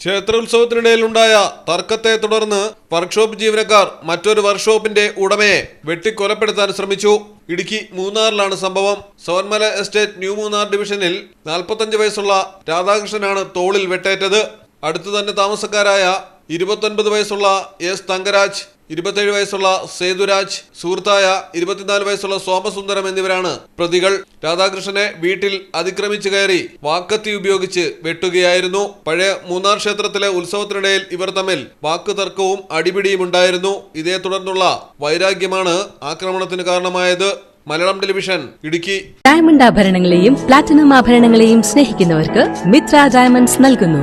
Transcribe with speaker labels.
Speaker 1: ക്ഷേത്രോത്സവത്തിനിടയിലുണ്ടായ തർക്കത്തെ തുടർന്ന് വർക്ക്ഷോപ്പ് ജീവനക്കാർ മറ്റൊരു വർക്ക്ഷോപ്പിന്റെ ഉടമയെ വെട്ടിക്കൊലപ്പെടുത്താൻ ശ്രമിച്ചു. ഇടുക്കി മൂന്നാറിലാണ് സംഭവം. സോൻമല എസ്റ്റേറ്റ് ന്യൂ മൂന്നാർ ഡിവിഷനിൽ നാൽപ്പത്തഞ്ച് വയസ്സുള്ള രാധാകൃഷ്ണനാണ് തോളിൽ വെട്ടേറ്റത്. അടുത്തു തന്നെ താമസക്കാരായ ഇരുപത്തൊൻപത് വയസ്സുള്ള എസ് തങ്കരാജ് ഇരുപത്തേഴ് വയസ്സുള്ള സേതുരാജ് സുഹൃത്തായ ഇരുപത്തിനാല് വയസ്സുള്ള സോമസുന്ദരം എന്നിവരാണ് പ്രതികൾ. രാധാകൃഷ്ണനെ വീട്ടിൽ അതിക്രമിച്ചു കയറി വാക്കത്തി ഉപയോഗിച്ച് വെട്ടുകയായിരുന്നു. പഴയ മൂന്നാർ ക്ഷേത്രത്തിലെ ഉത്സവത്തിനിടയിൽ ഇവർ തമ്മിൽ വാക്ക് തർക്കവും അടിപിടിയും ഉണ്ടായിരുന്നു. ഇതേ തുടർന്നുള്ള വൈരാഗ്യമാണ് ആക്രമണത്തിന് കാരണമായത്. മലയാളം ടെലിവിഷൻ ഇടുക്കി.
Speaker 2: ഡയമണ്ട് ആഭരണങ്ങളെയും പ്ലാറ്റിനം ആഭരണങ്ങളെയും സ്നേഹിക്കുന്നവർക്ക് മിത്ര ഡയമണ്ട്സ് നൽകുന്നു.